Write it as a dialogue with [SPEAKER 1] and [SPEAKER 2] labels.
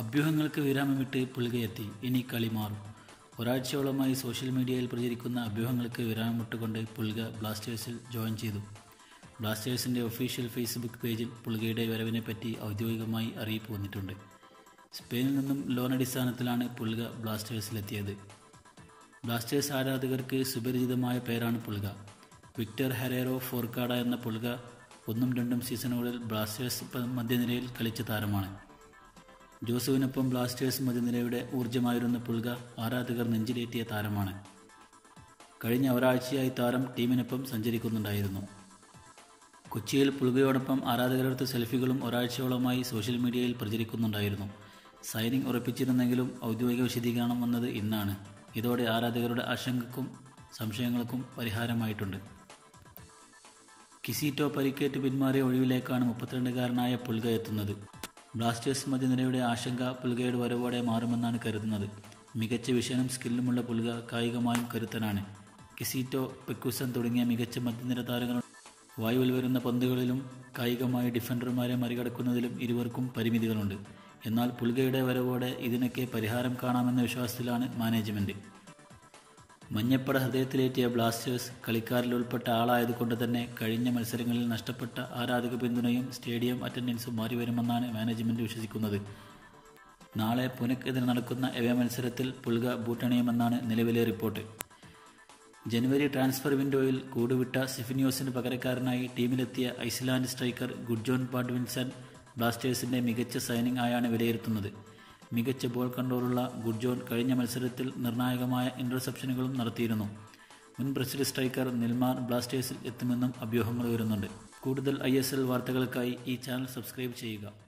[SPEAKER 1] അഭ്യൂഹങ്ങൾക്ക് വിരാമമിട്ട് പുളികയെത്തി ഇനി കളി മാറും. ഒരാഴ്ചയോളമായി സോഷ്യൽ മീഡിയയിൽ പ്രചരിക്കുന്ന അഭ്യൂഹങ്ങൾക്ക് വിരാമമിട്ടുകൊണ്ട് പുൽക ബ്ലാസ്റ്റേഴ്സിൽ ജോയിൻ ചെയ്തു. ബ്ലാസ്റ്റേഴ്സിന്റെ ഒഫീഷ്യൽ ഫേസ്ബുക്ക് പേജിൽ പുൽകയുടെ വരവിനെപ്പറ്റി ഔദ്യോഗികമായി അറിയിപ്പ് വന്നിട്ടുണ്ട്. സ്പെയിനിൽ നിന്നും ലോൺ അടിസ്ഥാനത്തിലാണ് പുൽക ബ്ലാസ്റ്റേഴ്സിലെത്തിയത്. ബ്ലാസ്റ്റേഴ്സ് ആരാധകർക്ക് സുപരിചിതമായ പേരാണ് പുൽക വിക്ടർ ഹെറേറോ ഫോർക്കാഡ എന്ന പുൽക ഒന്നും രണ്ടും സീസണുകളിൽ ബ്ലാസ്റ്റേഴ്സ് മധ്യനിരയിൽ കളിച്ച താരമാണ്. ജോസുവിനൊപ്പം ബ്ലാസ്റ്റേഴ്സ് മധ്യനിരയുടെ ഊർജമായിരുന്ന പുൽക ആരാധകർ നെഞ്ചിലേറ്റിയ താരമാണ്. കഴിഞ്ഞ ഒരാഴ്ചയായി താരം ടീമിനൊപ്പം സഞ്ചരിക്കുന്നുണ്ടായിരുന്നു. കൊച്ചിയിൽ പുൽകയോടൊപ്പം ആരാധകരെടുത്ത സെൽഫികളും ഒരാഴ്ചയോളമായി സോഷ്യൽ മീഡിയയിൽ പ്രചരിക്കുന്നുണ്ടായിരുന്നു. സൈനിങ് ഉറപ്പിച്ചിരുന്നെങ്കിലും ഔദ്യോഗിക വിശദീകരണം വന്നത് ഇന്നാണ്. ഇതോടെ ആരാധകരുടെ ആശങ്കക്കും സംശയങ്ങൾക്കും പരിഹാരമായിട്ടുണ്ട്. കിസീറ്റോ പരിക്കേറ്റ് പിന്മാറിയ ഒഴിവിലേക്കാണ് മുപ്പത്തിരണ്ടുകാരനായ പുൽക എത്തുന്നത്. ബ്ലാസ്റ്റേഴ്സ് മധ്യനിരയുടെ ആശങ്ക പുൽകയുടെ വരവോടെ മാറുമെന്നാണ് കരുതുന്നത്. മികച്ച വിഷയനും സ്കില്ലുമുള്ള പുൽക കായികമായും കരുത്തനാണ്. കിസീറ്റോ പെക്കുസൻ തുടങ്ങിയ മികച്ച മധ്യനിര താരങ്ങൾ വായുവിൽ വരുന്ന പന്തുകളിലും കായികമായി ഡിഫൻഡർമാരെ മറികടക്കുന്നതിലും ഇരുവർക്കും പരിമിതികളുണ്ട്. എന്നാൽ പുൽകയുടെ വരവോടെ ഇതിനൊക്കെ പരിഹാരം കാണാമെന്ന വിശ്വാസത്തിലാണ് മാനേജ്മെന്റ് മഞ്ഞപ്പട ഹൃദയത്തിലേറ്റിയ ബ്ലാസ്റ്റേഴ്സ് കളിക്കാരിൽ ഉൾപ്പെട്ട ആളായതുകൊണ്ട് തന്നെ കഴിഞ്ഞ മത്സരങ്ങളിൽ നഷ്ടപ്പെട്ട ആരാധക പിന്തുണയും സ്റ്റേഡിയം അറ്റൻഡൻസും മാറിവരുമെന്നാണ് മാനേജ്മെന്റ് വിശ്വസിക്കുന്നത്. നാളെ പുനക്കെതിരെ നടക്കുന്ന എവേ മത്സരത്തിൽ പുൽക ബൂട്ടണിയുമെന്നാണ് നിലവിലെ റിപ്പോർട്ട്. ജനുവരി ട്രാൻസ്ഫർ വിൻഡോയിൽ കൂടുവിട്ട സിഫിനിയോസിന് പകരക്കാരനായി ടീമിലെത്തിയ ഐസ്ലാൻഡ് സ്ട്രൈക്കർ ഗുഡ്ജോൺ പാഡ്വിൻസൺ ബ്ലാസ്റ്റേഴ്സിന്റെ മികച്ച സൈനിങ് ആയാണ് വിലയിരുത്തുന്നത്. മികച്ച ബോൾ കൺട്രോളുള്ള ഗുഡ്ജോൺ കഴിഞ്ഞ മത്സരത്തിൽ നിർണായകമായ ഇന്റർസെപ്ഷനുകളും നടത്തിയിരുന്നു. മുൻ ബ്രസീൽ സ്ട്രൈക്കർ നിൽമാർ ബ്ലാസ്റ്റേഴ്സിൽ എത്തുമെന്നും അഭ്യൂഹങ്ങൾ വരുന്നുണ്ട് കൂടുതൽ ഐ വാർത്തകൾക്കായി ഈ ചാനൽ സബ്സ്ക്രൈബ് ചെയ്യുക.